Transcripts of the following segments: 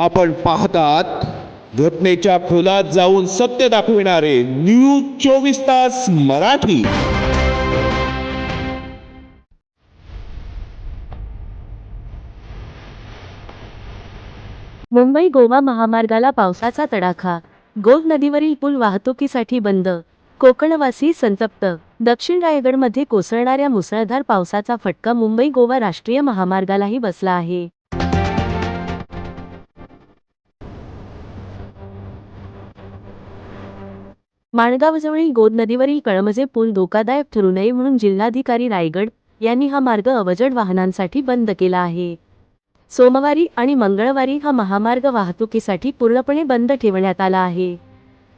आपण पाहतात घटनेच्या खोलात जाऊन सत्य दाखविणारे न्यूज चोवीस तास मराठी. मुंबई गोवा महामार्गाला पावसाचा तडाखा. गोव नदीवरील पूल वाहतुकीसाठी बंद. कोकणवासी संतप्त. दक्षिण रायगडमध्ये कोसळणाऱ्या मुसळधार पावसाचा फटका मुंबई गोवा राष्ट्रीय महामार्गालाही बसला आहे. माणगावजवळील गोद नदीवरील कळमजे पूल धोकादायक ठरू नये म्हणून जिल्हाधिकारी रायगड यांनी हा मार्ग अवजड वाहनांसाठी बंद केला आहे. सोमवारी आणि मंगळवारी हा महामार्ग वाहतुकीसाठी पूर्णपणे बंद ठेवण्यात आला आहे.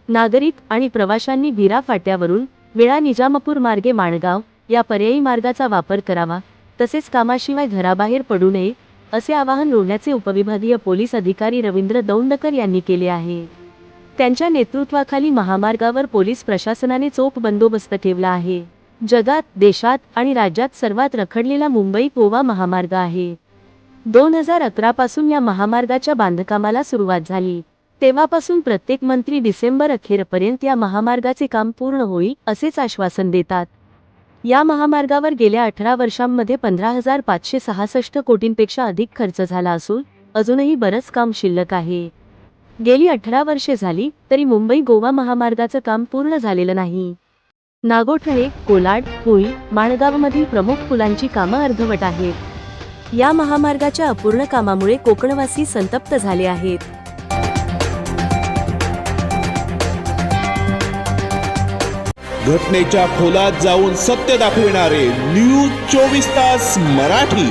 नागरिक आणि प्रवाशांनी भिरा फाट्यावरून विळा निजामपूर मार्गे माणगाव या पर्यायी मार्गाचा वापर करावा तसेच कामाशिवाय घराबाहेर पडू नये असे आवाहन रोवण्याचे उपविभागीय पोलीस अधिकारी रवींद्र दौंडकर यांनी केले आहे. त्यांच्या नेतृत्वाखाली महामार्गावर पोलीस प्रशासनाने चोख बंदोबस्त ठेवला आहे. जगात देशात आणि राज्यात सर्वात रखडलेला मुंबई गोवा महामार्ग आहे. दोन हजार अकरा पासून या महामार्गाच्या बांधकामाला सुरुवात झाली. तेव्हापासून प्रत्येक मंत्री डिसेंबर अखेरपर्यंत या महामार्गाचे काम पूर्ण होईल असेच आश्वासन देतात. या महामार्गावर गेल्या अठरा वर्षांमध्ये पंधरा हजार पाचशे सहासष्ट कोटींपेक्षा अधिक खर्च झाला असून अजूनही बरंच काम शिल्लक आहे. गेली अठरा वर्षे झाली तरी मुंबई गोवा महामार्गाचं काम पूर्ण झालेलं नाही. नागोठणे कोलाड पुई माणगावमधील प्रमुख पुलांची कामं अर्धवट आहेत. या महामार्गाच्या अपूर्ण कामामुळे कोकणवासी संतप्त झाले आहेत. घटनेच्या खोलात जाऊन सत्य दाखविणारे न्यूज चोवीस तास मराठी.